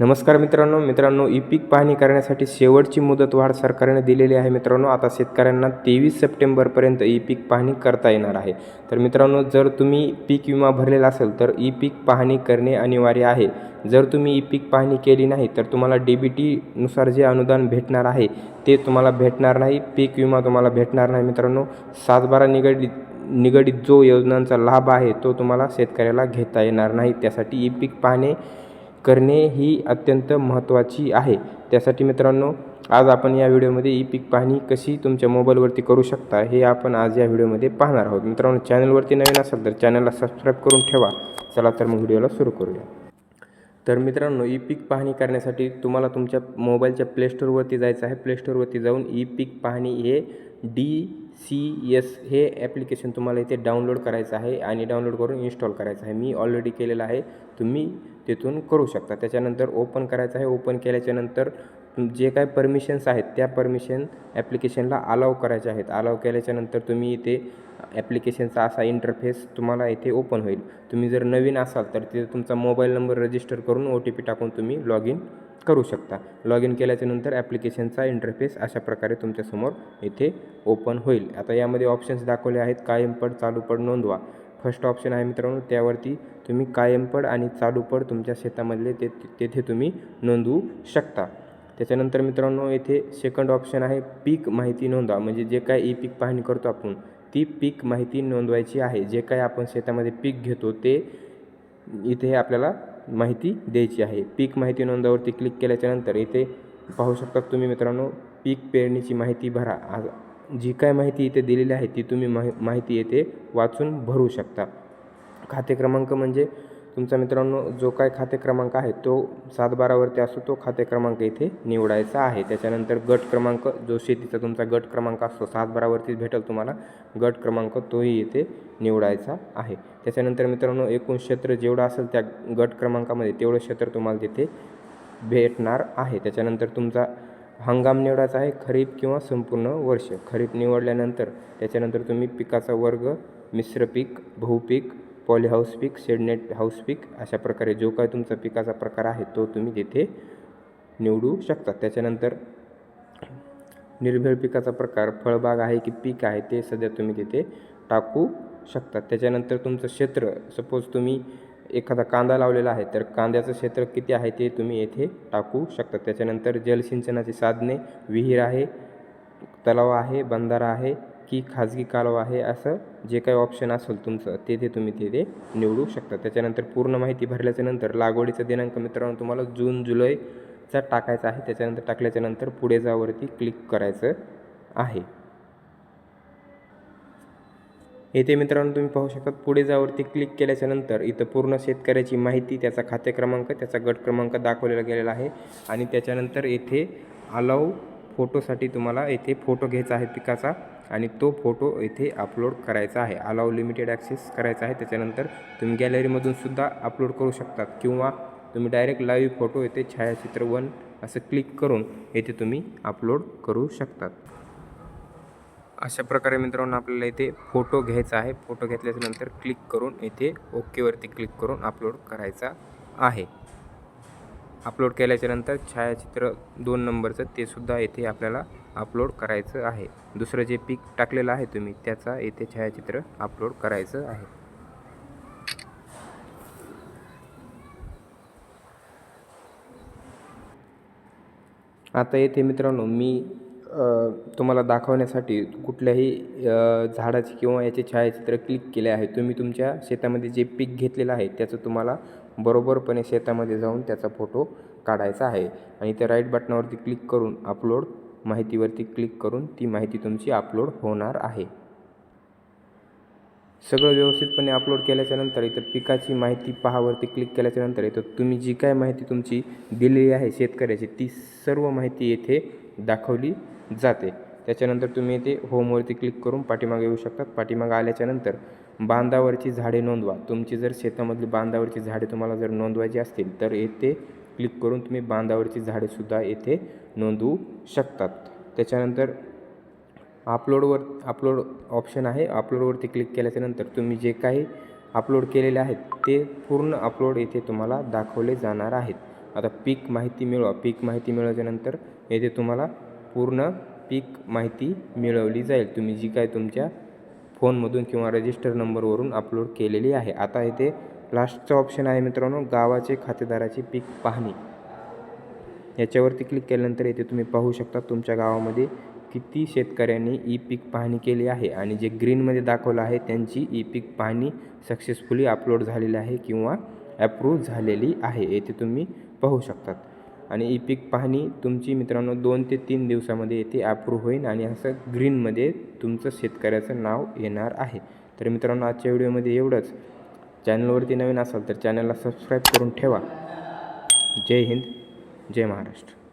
नमस्कार मित्रांनो मित्रांनो ई पीक पाहणी करण्यासाठी शेवटची मुदतवाढ सरकारने दिलेली आहे. मित्रांनो आता शेतकऱ्यांना तेवीस सप्टेंबरपर्यंत ई पीक पाहणी करता येणार आहे. तर मित्रांनो जर तुम्ही पीक विमा भरलेला असेल तर ई पीक पाहणी करणे अनिवार्य आहे. जर तुम्ही ई पीक पाहणी केली नाही तर तुम्हाला डी बी टीनुसार जे अनुदान भेटणार आहे ते तुम्हाला भेटणार नाही. पीक विमा तुम्हाला भेटणार नाही. मित्रांनो सातबारा निगडीत निगडीत जो योजनांचा लाभ आहे तो तुम्हाला शेतकऱ्याला घेता येणार नाही. त्यासाठी ई पीक पाहणे करणे ही अत्यंत महत्त्वाची आहे. त्यासाठी मित्रांनो आज आपण या व्हिडिओमध्ये ई पीक पाहणी कशी तुमच्या मोबाईलवरती करू शकता हे आपण आज या व्हिडिओमध्ये पाहणार आहोत. मित्रांनो चॅनलवरती नवीन असाल तर चॅनलला सबस्क्राईब करून ठेवा. चला तर मग व्हिडिओला सुरू करूया. तर मित्रांनो ई पीक पाहणी करण्यासाठी तुम्हाला तुमच्या मोबाईलच्या प्लेस्टोरवरती जायचं आहे. प्लेस्टोरवरती जाऊन ई पीक पाहणी हे डी सी एस हे ॲप्लिकेशन तुम्हाला इथे डाउनलोड करायचं आहे आणि डाउनलोड करून इन्स्टॉल करायचं आहे. मी ऑलरेडी केलेलं आहे. तुम्ही तिथून करू शकता. त्याच्यानंतर ओपन करायचं आहे. ओपन केल्याच्यानंतर जे काय परमिशन्स आहेत त्या परमिशन ॲप्लिकेशनला अलाव करायचे आहेत. अलाव केल्याच्यानंतर तुम्ही इथे ॲप्लिकेशनचा असा इंटरफेस तुम्हाला इथे ओपन होईल. तुम्ही जर नवीन असाल तर तिथे तुमचा मोबाईल नंबर रजिस्टर करून ओ टी पी टाकून तुम्ही लॉग इन करू शकता. लॉग इन केल्याच्यानंतर ॲप्लिकेशनचा इंटरफेस अशा प्रकारे तुमच्यासमोर इथे ओपन होईल. आता यामध्ये ऑप्शन्स दाखवले आहेत. कायमपड चालूपड नोंदवा. फर्स्ट ऑप्शन आहे मित्रांनो त्यावरती तुम्ही कायमपड आणि चालूपड तुमच्या शेतामधले ते तेथे तुम्ही नोंदवू शकता. त्याच्यानंतर मित्रांनो येथे सेकंड ऑप्शन आहे पीक माहिती नोंदवा. म्हणजे जे काय ई पीक पाहणी करतो आपण ती पीक माहिती नोंदवायची आहे. जे काय आपण शेतामध्ये पीक घेतो ते इथे आपल्याला माहिती द्यायची आहे. पीक माहिती नोंदावरती क्लिक केल्याच्यानंतर इथे पाहू शकता तुम्ही मित्रांनो पीक पेरणीची माहिती भरा. जी काय माहिती इथे दिलेली आहे ती तुम्ही माहिती येथे वाचून भरू शकता. खाते क्रमांक म्हणजे तुमचा मित्रांनो जो काय खाते क्रमांक आहे तो सात बारावरती असतो तो खाते क्रमांक इथे निवडायचा आहे. त्याच्यानंतर गट क्रमांक जो शेतीचा तुमचा गट क्रमांक असतो सात बारावरतीच भेटेल तुम्हाला. गट क्रमांक तोही इथे निवडायचा आहे. त्याच्यानंतर मित्रांनो एकूण क्षेत्र जेवढं असेल त्या गट क्रमांकामध्ये तेवढं क्षेत्र तुम्हाला तिथे भेटणार आहे. त्याच्यानंतर तुमचा हंगाम निवडायचा आहे खरीप किंवा संपूर्ण वर्ष. खरीप निवडल्यानंतर त्याच्यानंतर तुम्ही पिकाचा वर्ग मिश्र पीक बहुपीक पॉली हाऊस पीक शेडनेट हाऊस पीक अशा प्रकारे जो काय तुमचा पिकाचा प्रकार आहे तो तुम्ही तिथे निवडू शकता. त्याच्यानंतर निर्भेळ पिकाचा प्रकार फळबाग आहे की पीक आहे ते सध्या तुम्ही तिथे टाकू शकता. त्याच्यानंतर तुमचं क्षेत्र सपोज तुम्ही एखादा कांदा लावलेला आहे तर कांद्याचं क्षेत्र किती आहे ते तुम्ही येथे टाकू शकता. त्याच्यानंतर जलसिंचनाची साधने विहीर आहे तलाव आहे बंधारा आहे की खाजगी कालवा आहे असं जे काही ऑप्शन असेल तुमचं ते ते तुम्ही तिथे निवडू शकता. त्याच्यानंतर पूर्ण माहिती भरल्याच्या नंतर लागवडीचा दिनांक मित्रांनो तुम्हाला जून जुलैचा टाकायचा आहे. त्याच्यानंतर टाकल्याच्यानंतर पुढे जावरती क्लिक करायचं आहे. येथे मित्रांनो तुम्ही पाहू शकता पुढे जावरती क्लिक केल्याच्यानंतर इथं पूर्ण शेतकऱ्याची माहिती त्याचा खाते क्रमांक त्याचा गट क्रमांक दाखवलेला गेलेला आहे. आणि त्याच्यानंतर येथे अलाव फोटोसाठी तुम्हाला येथे फोटो घ्यायचा आहे पिकाचा. आणि तो फोटो इथे अपलोड करायचा आहे. अलाव लिमिटेड ॲक्सेस करायचा आहे. त्याच्यानंतर तुम्ही गॅलरीमधून सुद्धा अपलोड करू शकतात. किंवा तुम्ही डायरेक्ट लाईव्ह फोटो येथे छायाचित्र वन असं क्लिक करून येथे तुम्ही अपलोड करू शकतात. अशा प्रकारे मित्रांनो आपल्याला इथे फोटो घ्यायचा आहे. फोटो घेतल्याच्यानंतर क्लिक करून येथे ओकेवरती क्लिक करून अपलोड करायचा आहे. अपलोड केल्याच्यानंतर छायाचित्र दोन नंबरचं ते सुद्धा येथे आपल्याला अपलोड करायचं आहे. दुसरं जे पीक टाकलेलं आहे तुम्ही त्याचा येथे छायाचित्र अपलोड करायचं आहे. आता येथे मित्रांनो मी तुम्हाला दाखवण्यासाठी कुठल्याही झाडाचे किंवा याचे छायाचित्र क्लिक केले आहे. तुम्ही तुमच्या शेतामध्ये जे पीक घेतलेलं आहे त्याचं तुम्हाला बरोबरपणे शेतामध्ये जाऊन त्याचा फोटो काढायचा आहे. आणि त्या राईट बटनावरती क्लिक करून अपलोड माहितीवरती क्लिक करून ती माहिती तुमची अपलोड होणार आहे. सगळं व्यवस्थितपणे अपलोड केल्याच्यानंतर इथं पिकाची माहिती पहावरती क्लिक केल्याच्यानंतर इथं तुम्ही जी काय माहिती तुमची दिलेली आहे शेतकऱ्याची ती सर्व माहिती येथे दाखवली जाते. त्याच्यानंतर तुम्ही इथे होमवरती क्लिक करून पाठीमागे येऊ शकतात. पाठीमागे आल्याच्यानंतर बांधावरची झाडे नोंदवा. तुमची जर शेतामधली बांधावरची झाडे तुम्हाला जर नोंदवायची असतील तर येथे क्लिक करून तुम्ही बांधावरची झाडेसुद्धा येथे नोंदवू शकतात. त्याच्यानंतर अपलोडवर अपलोड ऑप्शन आहे. अपलोडवरती क्लिक केल्याच्यानंतर तुम्ही जे काही अपलोड केलेले आहेत ते पूर्ण अपलोड येथे तुम्हाला दाखवले जाणार आहेत. आता पीक माहिती मिळवा. पीक माहिती मिळवल्यानंतर येथे तुम्हाला पूर्ण पीक माहिती मिळवली जाईल. तुम्ही जी काय तुमच्या फोनमधून किंवा रजिस्टर नंबरवरून अपलोड केलेली आहे. आता इथे लास्टचं ऑप्शन आहे मित्रांनो गावाचे खातेदाराची पीक पाहणी. याच्यावरती क्लिक केल्यानंतर येथे तुम्ही पाहू शकता तुमच्या गावामध्ये किती शेतकऱ्यांनी ई पीक पाहणी केली आहे आणि जे ग्रीनमध्ये दाखवलं आहे त्यांची ई पीक पाहणी सक्सेसफुली अपलोड झालेली आहे किंवा ॲप्रूव्ह झालेली आहे. येथे तुम्ही पाहू शकतात. आणि ई पीक पाहणी तुमची मित्रांनो दोन ते तीन दिवसामध्ये येथे ॲप्रूव्ह होईल आणि असं ग्रीनमध्ये तुमचं शेतकऱ्याचं नाव येणार आहे. तर मित्रांनो आजच्या व्हिडिओमध्ये एवढंच. चॅनलवरती नवीन असाल तर चॅनलला सबस्क्राईब करून ठेवा. जय हिंद जय महाराष्ट्र.